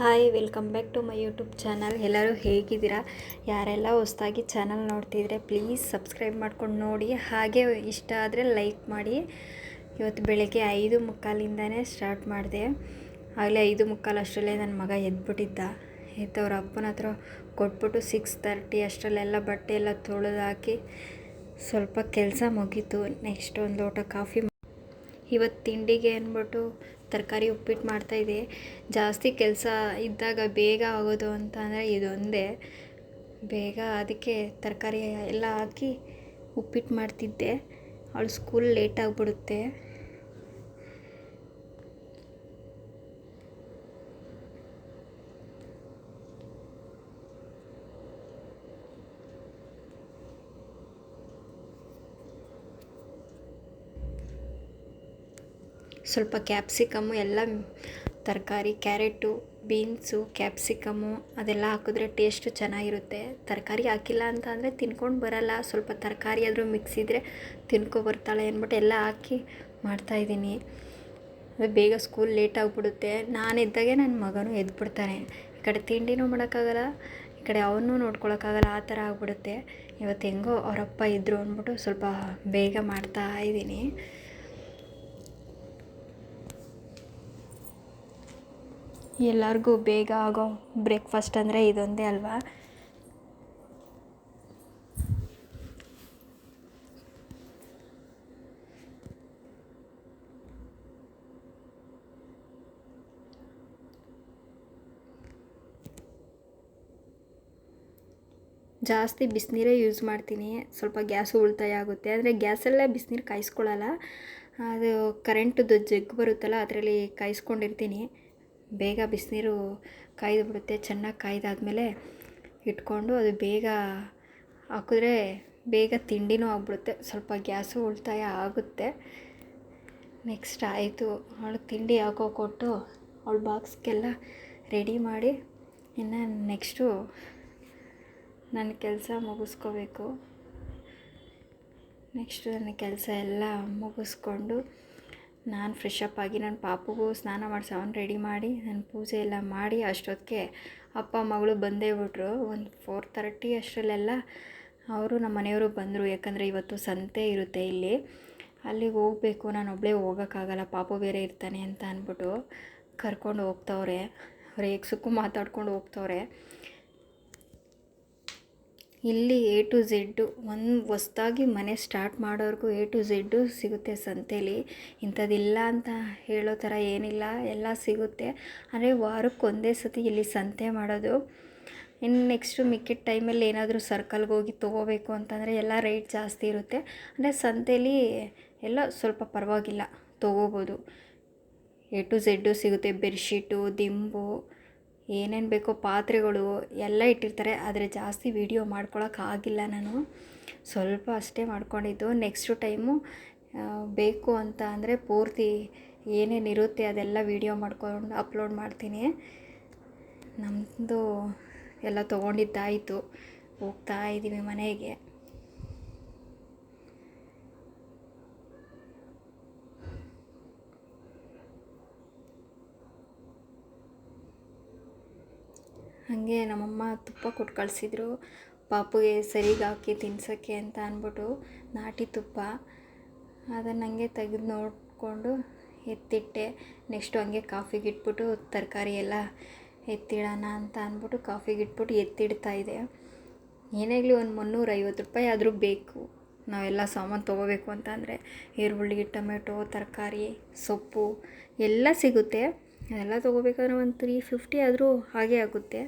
Hi, welcome back to my YouTube channel. ಎಲ್ಲರೂ ಹೇಗಿದ್ದೀರಾ? ಯಾರೆಲ್ಲ ಹೊಸದಾಗಿ ಚಾನಲ್ ನೋಡ್ತಿದ್ರೆ ಪ್ಲೀಸ್ ಸಬ್ಸ್ಕ್ರೈಬ್ ಮಾಡ್ಕೊಂಡು ನೋಡಿ. ಹಾಗೆ ಇಷ್ಟ ಆದರೆ ಲೈಕ್ ಮಾಡಿ. ಇವತ್ತು ಬೆಳಗ್ಗೆ ಐದು ಮುಕ್ಕಾಲಿಂದನೇ ಸ್ಟಾರ್ಟ್ ಮಾಡಿದೆ. ಆಗಲೇ ಐದು ಮುಕ್ಕಾಲು ಅಷ್ಟರಲ್ಲೇ ನನ್ನ ಮಗ ಎದ್ಬಿಟ್ಟಿದ್ದ. ಎದ್ದವ್ರ ಅಪ್ಪನ ಹತ್ರ ಕೊಟ್ಬಿಟ್ಟು ಸಿಕ್ಸ್ ತರ್ಟಿ ಅಷ್ಟರಲ್ಲೆಲ್ಲ ಬಟ್ಟೆ ಎಲ್ಲ ತೊಳೆದು ಹಾಕಿ ಸ್ವಲ್ಪ ಕೆಲಸ ಮುಗೀತು. ನೆಕ್ಸ್ಟ್ ಒಂದು ಲೋಟ ಕಾಫಿ ಇವತ್ತು ತಿಂಡಿಗೆ ಅಂದ್ಬಿಟ್ಟು ತರಕಾರಿ ಉಪ್ಪಿಟ್ಟು ಮಾಡ್ತಾಯಿದ್ದೆ ಜಾಸ್ತಿ ಕೆಲಸ ಇದ್ದಾಗ ಬೇಗ ಆಗೋದು ಅಂತ ಅಂದರೆ ಇದೊಂದೇ. ಬೇಗ ಅದಕ್ಕೆ ತರಕಾರಿ ಎಲ್ಲ ಹಾಕಿ ಉಪ್ಪಿಟ್ಟು ಮಾಡ್ತಿದ್ದೆ. ಅವಳು ಸ್ಕೂಲ್ ಲೇಟ್ ಆಗಿಬಿಡುತ್ತೆ ಸ್ವಲ್ಪ ಕ್ಯಾಪ್ಸಿಕಮ್ಮು ಎಲ್ಲ ತರಕಾರಿ ಕ್ಯಾರೆಟು ಬೀನ್ಸು ಕ್ಯಾಪ್ಸಿಕಮ್ಮು ಅದೆಲ್ಲ ಹಾಕಿದ್ರೆ ಟೇಸ್ಟು ಚೆನ್ನಾಗಿರುತ್ತೆ. ತರಕಾರಿ ಹಾಕಿಲ್ಲ ಅಂತ ಅಂದರೆ ತಿನ್ಕೊಂಡು ಬರಲ್ಲ. ಸ್ವಲ್ಪ ತರಕಾರಿ ಆದರೂ ಮಿಕ್ಸ್ ಇದ್ದರೆ ತಿನ್ಕೊ ಬರ್ತಾಳೆ ಅಂದ್ಬಿಟ್ಟು ಎಲ್ಲ ಹಾಕಿ ಮಾಡ್ತಾಯಿದ್ದೀನಿ ಅದು ಬೇಗ ಸ್ಕೂಲ್ ಲೇಟ್ ಆಗಿಬಿಡುತ್ತೆ. ನಾನು ಎದ್ದಾಗೆ ನನ್ನ ಮಗನೂ ಎದ್ಬಿಡ್ತಾನೆ. ಈ ಕಡೆ ತಿಂಡಿನೂ ಮಾಡೋಕ್ಕಾಗಲ್ಲ, ಈ ಕಡೆ ಅವನ್ನೂ ನೋಡ್ಕೊಳಕ್ಕಾಗಲ್ಲ, ಆ ಥರ ಆಗ್ಬಿಡುತ್ತೆ. ಇವತ್ತು ಹೆಂಗೋ ಅವರಪ್ಪ ಇದ್ದರು ಅಂದ್ಬಿಟ್ಟು ಸ್ವಲ್ಪ ಬೇಗ ಮಾಡ್ತಾ ಇದ್ದೀನಿ. ಎಲ್ಲರಿಗೂ ಬೇಗ ಆಗೋ ಬ್ರೇಕ್ಫಾಸ್ಟ್ ಅಂದರೆ ಇದೊಂದೇ ಅಲ್ವಾ? ಜಾಸ್ತಿ ಬಿಸಿನೀರೇ ಯೂಸ್ ಮಾಡ್ತೀನಿ. ಸ್ವಲ್ಪ ಗ್ಯಾಸು ಉಳಿತಾಯ ಆಗುತ್ತೆ. ಆದರೆ ಗ್ಯಾಸಲ್ಲೇ ಬಿಸಿನೀರು ಕಾಯಿಸ್ಕೊಳ್ಳಲ್ಲ ಅದು ಕರೆಂಟದ್ದು ಜಗ್ ಬರುತ್ತಲ್ಲ, ಅದರಲ್ಲಿ ಕಾಯಿಸ್ಕೊಂಡಿರ್ತೀನಿ. ಬೇಗ ಬಿಸಿನೀರು ಕಾಯ್ದು ಬಿಡುತ್ತೆ ಚೆನ್ನಾಗಿ ಕಾಯ್ದಾದ್ಮೇಲೆ ಇಟ್ಕೊಂಡು ಅದು ಬೇಗ ಹಾಕಿದ್ರೆ ಬೇಗ ತಿಂಡಿನೂ ಆಗಿಬಿಡುತ್ತೆ. ಸ್ವಲ್ಪ ಗ್ಯಾಸು ಉಳಿತಾಯ ಆಗುತ್ತೆ. ನೆಕ್ಸ್ಟ್ ಆಯಿತು. ಅವಳು ತಿಂಡಿ ಹಾಕೋ ಕೊಟ್ಟು ಅವಳ ಬಾಕ್ಸ್ಗೆಲ್ಲ ರೆಡಿ ಮಾಡಿ ಇನ್ನು ನೆಕ್ಸ್ಟು ನನ್ನ ಕೆಲಸ ಮುಗಿಸ್ಕೋಬೇಕು. ನೆಕ್ಸ್ಟು ನನ್ನ ಕೆಲಸ ಎಲ್ಲ ಮುಗಿಸ್ಕೊಂಡು ನಾನು ಫ್ರೆಶ್ ಆಗಿ ನನ್ನ ಪಾಪುಗೂ ಸ್ನಾನ ಮಾಡಿಸಿ ಅವನು ರೆಡಿ ಮಾಡಿ ನನ್ನ ಪೂಜೆ ಎಲ್ಲ ಮಾಡಿ ಅಷ್ಟೊತ್ತಿಗೆ ಅಪ್ಪ, ಮಗಳು ಬಂದೇ ಬಿಟ್ರು. ಒಂದು ಫೋರ್ ತರ್ಟಿ ಅಷ್ಟರಲ್ಲೆಲ್ಲ ಅವರು ನಮ್ಮ ಮನೆಯವರು ಬಂದರು. ಯಾಕಂದರೆ ಇವತ್ತು ಸಂತೆ ಇರುತ್ತೆ ಇಲ್ಲಿ. ಅಲ್ಲಿಗೆ ಹೋಗಬೇಕು. ನಾನು ಒಬ್ಬಳೇ ಹೋಗೋಕ್ಕಾಗಲ್ಲ. ಪಾಪು ಬೇರೆ ಇರ್ತಾನೆ ಅಂತ ಅಂದ್ಬಿಟ್ಟು ಕರ್ಕೊಂಡು ಹೋಗ್ತವ್ರೆ. ಅವ್ರು ಏಕ್ಸಕ್ಕೂ ಮಾತಾಡ್ಕೊಂಡು ಹೋಗ್ತವ್ರೆ. ಇಲ್ಲಿ ಎ ಟು ಝೆಡ್ಡು ಒಂದು ಹೊಸ್ದಾಗಿ ಮನೆ ಸ್ಟಾರ್ಟ್ ಮಾಡೋರ್ಗೂ ಎ ಟು ಝೆಡ್ಡು ಸಿಗುತ್ತೆ ಸಂತೇಲಿ. ಇಂಥದ್ದಿಲ್ಲ ಅಂತ ಹೇಳೋ ಥರ ಏನಿಲ್ಲ, ಎಲ್ಲ ಸಿಗುತ್ತೆ. ಅಂದರೆ ವಾರಕ್ಕೆ ಒಂದೇ ಸತಿ ಇಲ್ಲಿ ಸಂತೆ ಮಾಡೋದು. ಇನ್ನು ನೆಕ್ಸ್ಟು ಮಿಕ್ಕಿದ ಟೈಮಲ್ಲಿ ಏನಾದರೂ ಸರ್ಕಲ್ಗೆ ಹೋಗಿ ತೊಗೋಬೇಕು ಅಂತಂದರೆ ಎಲ್ಲ ರೇಟ್ ಜಾಸ್ತಿ ಇರುತ್ತೆ. ಅಂದರೆ ಸಂತೇಲಿ ಎಲ್ಲ ಸ್ವಲ್ಪ ಪರವಾಗಿಲ್ಲ, ತೊಗೋಬೋದು. ಎ ಟು ಝೆಡ್ಡು ಸಿಗುತ್ತೆ ಬೆಡ್ಶೀಟು ದಿಂಬು. ಏನೇನು ಬೇಕೋ ಪಾತ್ರೆಗಳು ಎಲ್ಲ ಇಟ್ಟಿರ್ತಾರೆ, ಆದರೆ ಜಾಸ್ತಿ ವೀಡಿಯೋ ಮಾಡ್ಕೊಳಕ್ಕಾಗಿಲ್ಲ ನಾನು. ಸ್ವಲ್ಪ ಅಷ್ಟೇ ಮಾಡ್ಕೊಂಡಿದ್ದು. ನೆಕ್ಸ್ಟು ಟೈಮು ಬೇಕು ಅಂತ ಅಂದರೆ ಪೂರ್ತಿ ಏನೇನಿರುತ್ತೆ ಅದೆಲ್ಲ ವೀಡಿಯೋ ಮಾಡ್ಕೊಂಡು ಅಪ್ಲೋಡ್ ಮಾಡ್ತೀನಿ. ನಮ್ಮದು ಎಲ್ಲ ತೊಗೊಂಡಿದ್ದಾಯಿತು. ಹೋಗ್ತಾ ಇದ್ದೀವಿ ಮನೆಗೆ. ಹಾಗೆ ನಮ್ಮಮ್ಮ ತುಪ್ಪ ಕೊಟ್ಟು ಕಳಿಸಿದ್ರು. ಪಾಪುಗೆ ಸರಿಗೆ ಹಾಕಿ ತಿನ್ಸೋಕ್ಕೆ ಅಂತ ಅಂದ್ಬಿಟ್ಟು ನಾಟಿ ತುಪ್ಪ. ಅದನ್ನು ಹಂಗೆ ತೆಗೆದು ನೋಡಿಕೊಂಡು ಎತ್ತಿಟ್ಟೆ. ನೆಕ್ಸ್ಟು ಹಂಗೆ ಕಾಫಿಗೆ ಇಟ್ಬಿಟ್ಟು ತರಕಾರಿ ಎಲ್ಲ ಎತ್ತಿಡೋಣ ಅಂತ ಅಂದ್ಬಿಟ್ಟು ಕಾಫಿಗೆ ಇಟ್ಬಿಟ್ಟು ಎತ್ತಿಡ್ತಾ ಇದೆ. ಏನಾಗಲಿ ಒಂದು ಮುನ್ನೂರೈವತ್ತು ರೂಪಾಯಿ ಆದರೂ ಬೇಕು. ನಾವೆಲ್ಲ ಸಾಮಾನು ತೊಗೋಬೇಕು ಅಂತಂದರೆ ಈರುಳ್ಳಿ, ಟೊಮೆಟೊ, ತರಕಾರಿ, ಸೊಪ್ಪು ಎಲ್ಲ ಸಿಗುತ್ತೆ. ಅದೆಲ್ಲ ತೊಗೋಬೇಕಾದ್ರೆ ಒಂದು ತ್ರೀ ಫಿಫ್ಟಿ ಆದರೂ ಹಾಗೆ ಆಗುತ್ತೆ.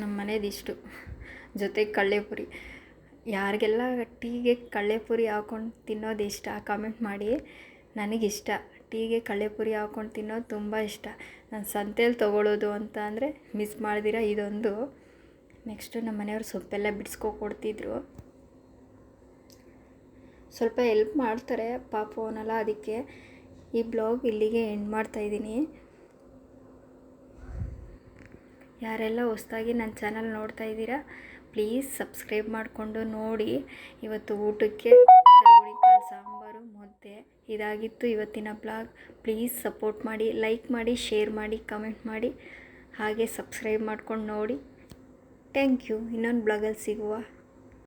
ನಮ್ಮ ಮನೇದಿಷ್ಟು ಜೊತೆಗೆ ಕಳ್ಳೆಪುರಿ ಯಾರಿಗೆಲ್ಲ ಟೀಗೆ ಕಳ್ಳೆಪುರಿ ಹಾಕ್ಕೊಂಡು ತಿನ್ನೋದು ಇಷ್ಟ ಕಾಮೆಂಟ್ ಮಾಡಿ. ನನಗಿಷ್ಟ. ಟೀಗೆ ಕಳ್ಳೆಪುರಿ ಹಾಕ್ಕೊಂಡು ತಿನ್ನೋದು ತುಂಬ ಇಷ್ಟ. ನಾನು ಸಂತೆಯಲ್ಲಿ ತೊಗೊಳ್ಳೋದು ಅಂತ ಅಂದರೆ ಮಿಸ್ ಮಾಡ್ದಿರ ಇದೊಂದು. ನೆಕ್ಸ್ಟು ನಮ್ಮ ಮನೆಯವ್ರು ಸೊಪ್ಪೆಲ್ಲ ಬಿಡಿಸ್ಕೊ ಕೊಡ್ತಿದ್ರು. ಸ್ವಲ್ಪ ಎಲ್ಪ್ ಮಾಡ್ತಾರೆ ಪಾಪ ಅವನಲ್ಲ ಅದಕ್ಕೆ. ಈ ಬ್ಲಾಗ್ ಇಲ್ಲಿಗೆ ಎಂಡ್ ಮಾಡ್ತಾಯಿದ್ದೀನಿ ಯಾರೆಲ್ಲ ಹೊಸ್ದಾಗಿ ನನ್ನ ಚಾನಲ್ ನೋಡ್ತಾ ಇದ್ದೀರಾ ಪ್ಲೀಸ್ ಸಬ್ಸ್ಕ್ರೈಬ್ ಮಾಡಿಕೊಂಡು ನೋಡಿ. ಇವತ್ತು ಊಟಕ್ಕೆ ಸಾಂಬಾರು, ಮುದ್ದೆ ಇದಾಗಿತ್ತು ಇವತ್ತಿನ ಬ್ಲಾಗ್. ಪ್ಲೀಸ್ ಸಪೋರ್ಟ್ ಮಾಡಿ ಲೈಕ್ ಮಾಡಿ ಶೇರ್ ಮಾಡಿ ಕಮೆಂಟ್ ಮಾಡಿ. ಹಾಗೆ ಸಬ್ಸ್ಕ್ರೈಬ್ ಮಾಡ್ಕೊಂಡು ನೋಡಿ. ಥ್ಯಾಂಕ್ ಯು ಇನ್ನೊಂದು ಬ್ಲಾಗಲ್ಲಿ ಸಿಗುವ.